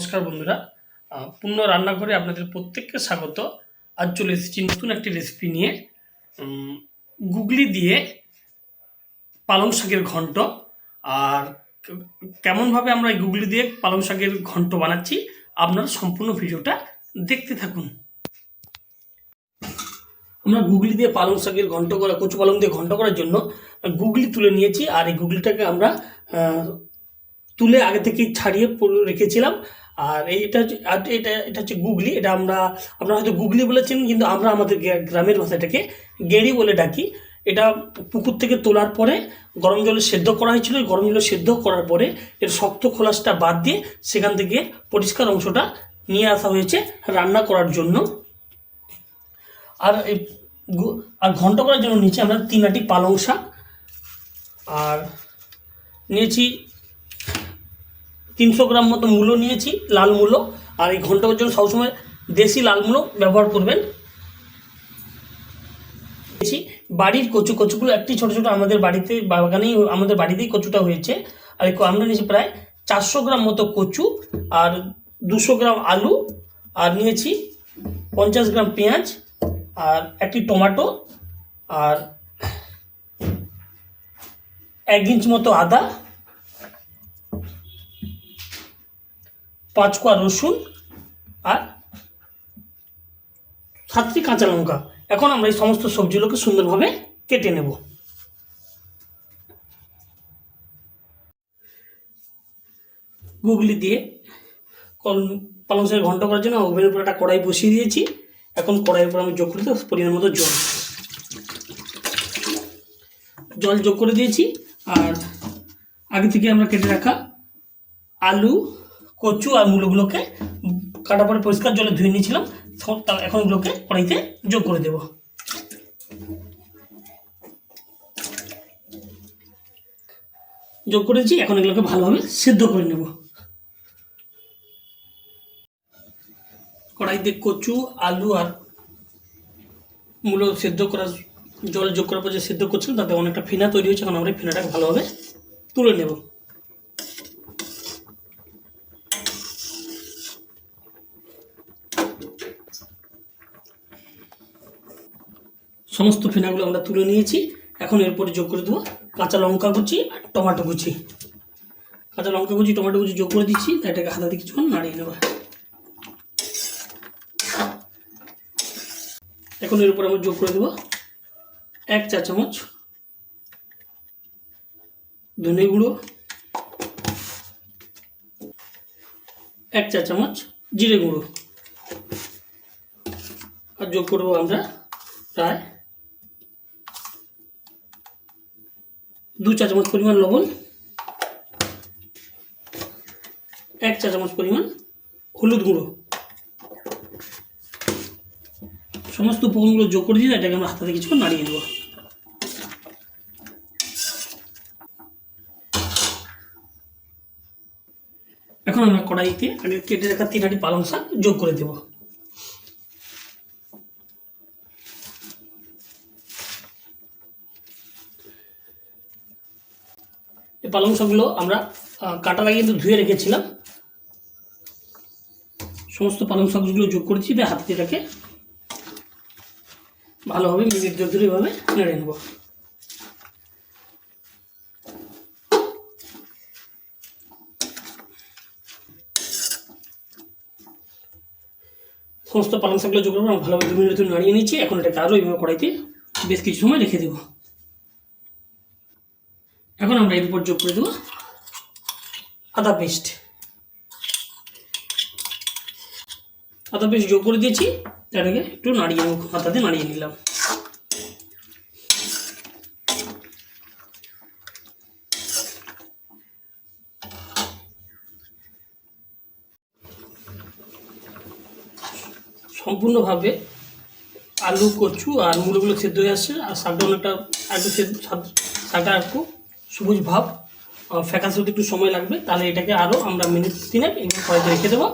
নমস্কার বন্ধুরা। পূর্ণ রান্নাঘরে আপনাদের প্রত্যেককে স্বাগত। আজ চলে এসেছি নতুন একটি রেসিপি নিয়ে। গুগলি দিয়ে পালং শাকের ঘন্ট। আর কেমনভাবে আমরা এই গুগলি দিয়ে পালং শাকের ঘন্ট বানাচ্ছি, আপনারা সম্পূর্ণ ভিডিওটা দেখতে থাকুন। আমরা গুগলি দিয়ে পালং শাকের ঘন্ট করা, কচু পালং দিয়ে ঘন্ট করার জন্য গুগলি তুলে নিয়েছি। আর এই গুগলিটাকে আমরা তুলে আগে থেকে ছাড়িয়ে রেখেছিলাম। আর এইটা এটা এটা হচ্ছে গুগলি, এটা আমরা, আপনারা হয়তো গুগলি বলেছেন, কিন্তু আমরা আমাদের গ্রা- গ্রামের ভাষাটাকে গেড়ি বলে ডাকি। এটা পুকুর থেকে তোলার পরে গরম জলে সেদ্ধ করা হয়েছিল গরম জলে সেদ্ধ করার পরে এর শক্ত খোলাসটা বাদ দিয়ে সেখান থেকে পরিষ্কার অংশটা নিয়ে আসা হয়েছে রান্না করার জন্য। আর এই আর ঘন্ট করার জন্য নিচে আমরা তিন আটি পালং শাক। আর নিয়েছি তিনশো গ্রাম মতো মূলো নিয়েছি, লাল মূলো, আর এই ঘণ্টার জন্য সবসময় দেশি লাল মূলো ব্যবহার করবেন। বাড়ির কচু, কচুগুলো একটি ছোটো ছোটো আমাদের বাড়িতে বাগানেই আমাদের বাড়িতেই কচুটা হয়েছে। আর আমরা নিয়েছি প্রায় চারশো গ্রাম মতো কচু আর দুশো গ্রাম আলু, আর নিয়েছি পঞ্চাশ গ্রাম পেঁয়াজ, আর একটি টমাটো, আর এক ইঞ্চ মতো আদা পাঁচ কোয়া রসুন আর সাতটি কাঁচা লঙ্কা। এখন আমরা এই সমস্ত সবজিগুলোকে সুন্দরভাবে কেটে নেব। গুগলি দিয়ে কল- পালং শাকের ঘন্ট করার জন্য ওভেনের উপর একটা কড়াই বসিয়ে দিয়েছি। এখন কড়াইয়ের উপর আমি যোগ করে দেবো পরিমাণ মতো জল। জল যোগ করে দিয়েছি। আর আগে থেকে আমরা কেটে রাখা আলু কচু আর মূলগুলোকে কাটা পরে পরিষ্কার জলে ধুয়ে নিয়েছিলাম। এখন- এগুলোকে কড়াইতে যোগ করে দেব। যোগ করেছি এখন এগুলোকে ভালোভাবে সেদ্ধ করে নেব। কড়াইতে কচু, আলু আর মূলো সেদ্ধ করা জল যোগ করার পর যে সেদ্ধ করছিলাম, তাতে অনেকটা ফিনা তৈরি হয়েছে, এখন আমরা ফিনাটাকে ভালোভাবে তুলে নেব। সমস্ত ফেনাগুলো আমরা তুলে নিয়েছি। এখন এরপরে যোগ করে দেবো কাঁচা লঙ্কা কুচি আর টমেটো কুচি। কাঁচা লঙ্কা কুচি, টমেটো কুচি যোগ করে দিচ্ছি, এটাকে হাতাতে কিছুক্ষণ নাড়িয়ে নেব। এখন এর উপরে আমরা যোগ করে দেবো এক চা চামচ ধনে গুঁড়ো, এক চা চামচ জিরে গুঁড়ো। আর যোগ করব আমরা প্রায় দু চা চামচ পরিমাণ লবণ, এক চা চামচ পরিমাণ হলুদ গুঁড়ো। সমস্ত উপকরণগুলো যোগ করে দিয়ে এটাকে আমরা হাতাতে কিছুক্ষণ নাড়িয়ে নেব। এখন আমরা কড়াইতে কেটে রাখা তিন আটি পালং শাক যোগ করে দেবো। এই পালং শাকগুলো আমরা আহ, কাটা লাগিয়ে কিন্তু ধুয়ে রেখেছিলাম। সমস্ত পালং শাকগুলো যোগ করেছি হাত এটাকে ভালোভাবে মিনিট ধরে নেড়ে নেব। সমস্ত পালং শাকগুলো যোগ করব আমরা ভালোভাবে দু মিনিট নাড়িয়ে নিচ্ছি এখন এটাকে আরও এইভাবে কড়াইতে বেশ কিছু সময় রেখে দেবো। আমরা এর উপর যোগ করে দেবো। আদা পেস্ট আদা পেস্ট যোগ করে দিয়েছি, এটাকে একটু নাড়িয়ে নেব হাতাতে নাড়িয়ে নিলাম। সম্পূর্ণভাবে আলু, কচু আর মুলোগুলো সেদ্ধ হয়ে আসছে, আর শাকটা অনেকটা একটু সেদ্ধ শাকটা একটু সবুজ ভাব ফ্যাকাশে হতে একটু সময় লাগবে, তাহলে এটাকে আরও আমরা মিনিট তিনেক এগুলো কড়াইতে রেখে দেবো।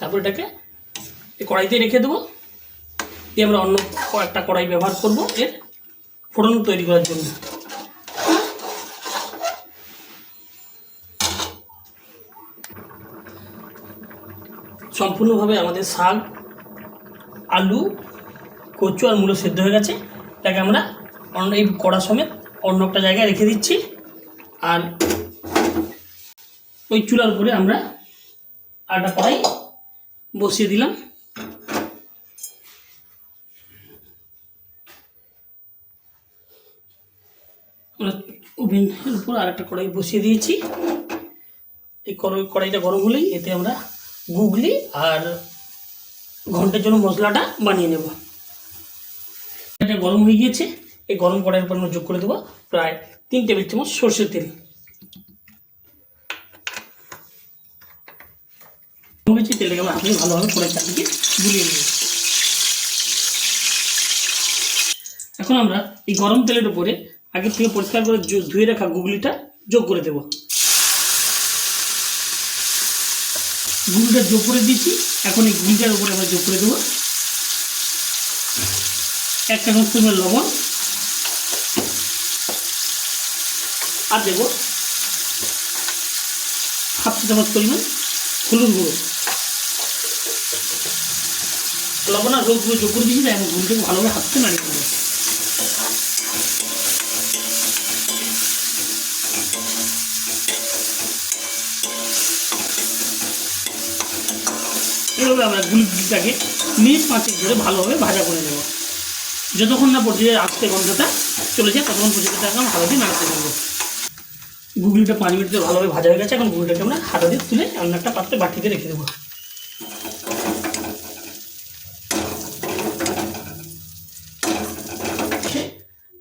তারপর এটাকে কড়াইতে রেখে দেবো। দিয়ে আমরা অন্য একটা কড়াই ব্যবহার করব এর ফোড়ন তৈরি করার জন্য। সম্পূর্ণভাবে আমাদের শাক, আলু, কচু আর মূলো সেদ্ধ হয়ে গেছে। এটাকে আমরা অন্য এই কড়া সমেত অন্য একটা জায়গায় রেখে দিচ্ছি। আর ওই চুলার উপরে আমরা আটা কড়াই বসিয়ে দিলাম। আমরা ওভেনের উপর আর একটা কড়াই বসিয়ে দিয়েছি। এই কড়াই- কড়াইটা গরম হলেই এতে আমরা গুগলি আর ঘণ্টার জন্য মশলাটা বানিয়ে নেব। এটা গরম হয়ে গিয়েছে। এই গরম উপর আমরা যোগ করে দেবো প্রায় তিন টেবিল চামচ সর্ষের তেল। হয়েছে তেলটাকে হাতে ভালোভাবে কড়াই চারদিকে গুলিয়ে নেব। এখন আমরা এই গরম তেলের উপরে আগে থেকে পরিষ্কার করে ধুয়ে রাখা গুগলিটা যোগ করে দেব। গুগলিটা যোগ করে দিয়েছি। এখন এই গুগলিটার উপরে আমরা যোগ করে দেবো। এক চামচ পরিমাণ লবণ। আর দেবো হাফ চা চামচ পরিমাণ হলুদ গুঁড়ো। লবণ আর গুঁড়ো যোগ করে দিয়েছি, তাই এখন গুঁড়োটাকে ভালোভাবে হাততে নাড়িয়ে দেবো এভাবে আমরা গুলিটাকে মিনিট পাঁচেক ধরে ভালোভাবে ভাজা করে নেব। যতক্ষণ না পর্যন্ত আস্তে গন্ধটা চলে যায়, ততক্ষণ পর্যন্ত আমরা ভালোভাবে নাড়তে দেবো গুগলিটা পাঁচ মিনিট ভালোভাবে ভাজা হয়ে গেছে, এখন গুগলিটাকে আমরা হাতা দিয়ে তুলে অন্য একটা পাত্রে বাটিতে রেখে দেবো।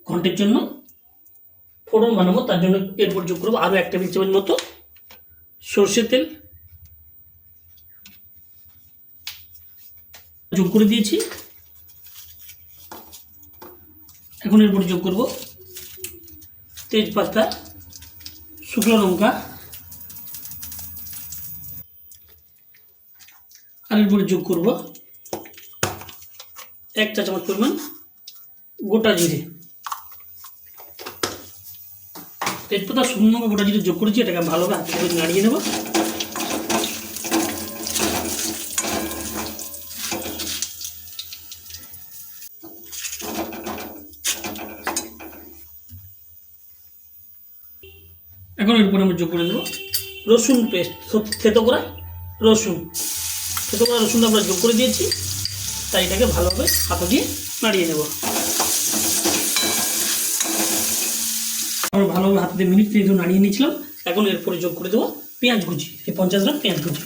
ঘন্টের জন্য ফোড়ন বানাবো, তার জন্য এরপর যোগ করব আরও এক টেবিল চামচ মতো সর্ষের তেল। যোগ করে দিয়েছি। এখন এরপর যোগ করব তেজপাতা শুকনো লঙ্কা আলুর বড়ি যোগ করব। এক চা চামচ পরিমাণ গোটা জিরে। তেজপাতা শুকনো লঙ্কা, গোটা জিরে যোগ করেছি, এটাকে ভালোভাবে হাতে নাড়িয়ে নেব। এখন এরপরে আমরা যোগ করে দেবো রসুন পেস্ট থেতো করা রসুন। থেতো করা রসুনটা আমরা যোগ করে দিয়েছি। তাই এটাকে ভালোভাবে হাতা দিয়ে নাড়িয়ে নেব। আমরা ভালোভাবে হাতে দিয়ে মিনিট তিনেক নাড়িয়ে নিয়েছিলাম। এখন এরপরে যোগ করে দেবো পেঁয়াজ কুচি। এই পঞ্চাশ গ্রাম পেঁয়াজ কুচি।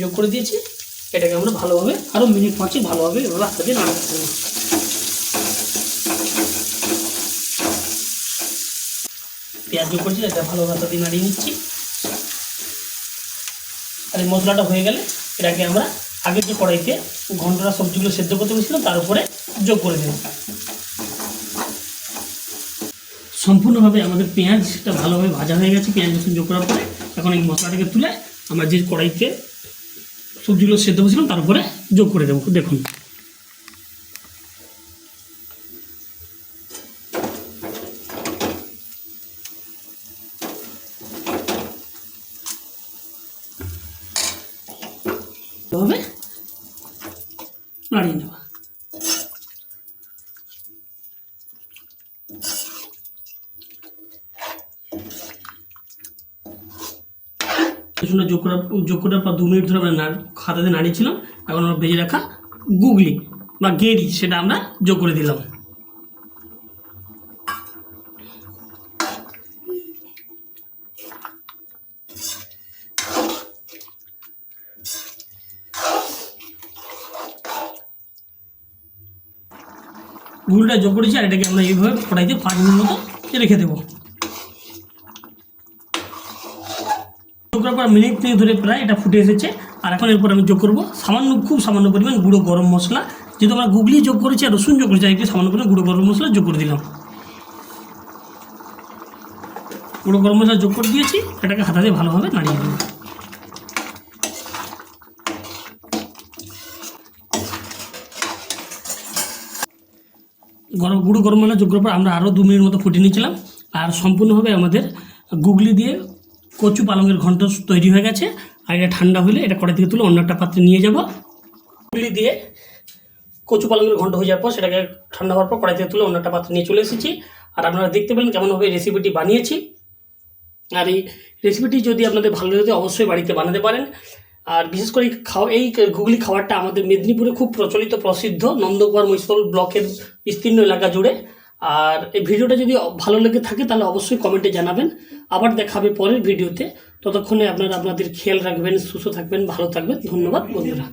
যোগ করে দিয়েছি। এটাকে আমরা ভালোভাবে আরও মিনিট পাঁচে ভালোভাবে এভাবে হাতে দিয়ে নাড়াতে দেবো পেঁয়াজ যোগ করছি, এটা ভালো হাতা দিয়ে নাড়িয়ে নিচ্ছি। আর এই মশলাটা হয়ে গেলে এটাকে আমরা আগের যে কড়াইতে ঘন্টরা সবজিগুলো সেদ্ধ করতে বসেছিলাম তার উপরে যোগ করে দেব। সম্পূর্ণভাবে আমাদের পেঁয়াজটা ভালোভাবে ভাজা হয়ে গেছে, পেঁয়াজ রসুন যোগ করার পরে এখন এই মশলাটাকে তুলে আমরা যে কড়াইতে সবজিগুলো সেদ্ধ করেছিলাম, তার উপরে যোগ করে দেবো। দেখুন। হবে নাড়িয়ে নেওয়া রসুনটা যোগ করার যোগ দু মিনিট ধরে আমরা খাতাতে নাড়িয়েছিলাম, এখন আমরা ভেজে রাখা গুগলি বা গেরি সেটা আমরা যোগ করে দিলাম। গুলটা যোগ করেছি, আর এটাকে আমরা এইভাবে কড়াইতে পাঁচ মিনিট মতো রেখে দেবো। যোগ করার পর মিনিট তিনেক ধরে প্রায় এটা ফুটে এসেছে, আর এখন এরপর আমি যোগ করব। সামান্য, খুব সামান্য পরিমাণ গুঁড়ো গরম মশলা। যেহেতু আমরা গুগলি যোগ করেছি আর রসুন যোগ করেছি একটু সামান্য পরিমাণ গুঁড়ো গরম মশলা যোগ করে দিলাম। গুঁড়ো গরম মশলা যোগ করে দিয়েছি, এটাকে হাতা দিয়ে ভালোভাবে নাড়িয়ে দেবো গরম, গুঁড়ো গরম মশলা যোগ করার পর আমরা আরও দু মিনিট মতো ফুটিয়ে নিয়েছিলাম। আর সম্পূর্ণভাবে আমাদের গুগলি দিয়ে কচু পালঙের ঘন্ট তৈরি হয়ে গেছে। আর এটা ঠান্ডা হলে এটা কড়াই থেকে তুলে অন্য একটা পাত্রে নিয়ে যাব। গুগলি দিয়ে কচু পালঙ্গের ঘন্ট হয়ে যাওয়ার পর সেটাকে ঠান্ডা হওয়ার পর কড়াই থেকে তুলে অন্য একটা পাত্রে নিয়ে চলে এসেছি। আর আপনারা দেখতে পেলেন কেমনভাবে রেসিপিটি বানিয়েছি। আর এই রেসিপিটি যদি আপনাদের ভালো লাগে অবশ্যই বাড়িতে বানাতে পারেন। আর বিশেষ করে খাওয়া এই ঘুগলি খাবারটা আমাদের মেদিনীপুরে খুব প্রচলিত, প্রসিদ্ধ, নন্দকুমার মহিষল ব্লকের বিস্তীর্ণ এলাকা জুড়ে। আর এই ভিডিওটা যদি ভালো লেগে থাকে তাহলে অবশ্যই কমেন্টে জানাবেন। আবার দেখাবে পরের ভিডিওতে। ততক্ষণে আপনারা আপনাদের খেয়াল রাখবেন, সুস্থ থাকবেন, ভালো থাকবেন। ধন্যবাদ, বন্ধুরা।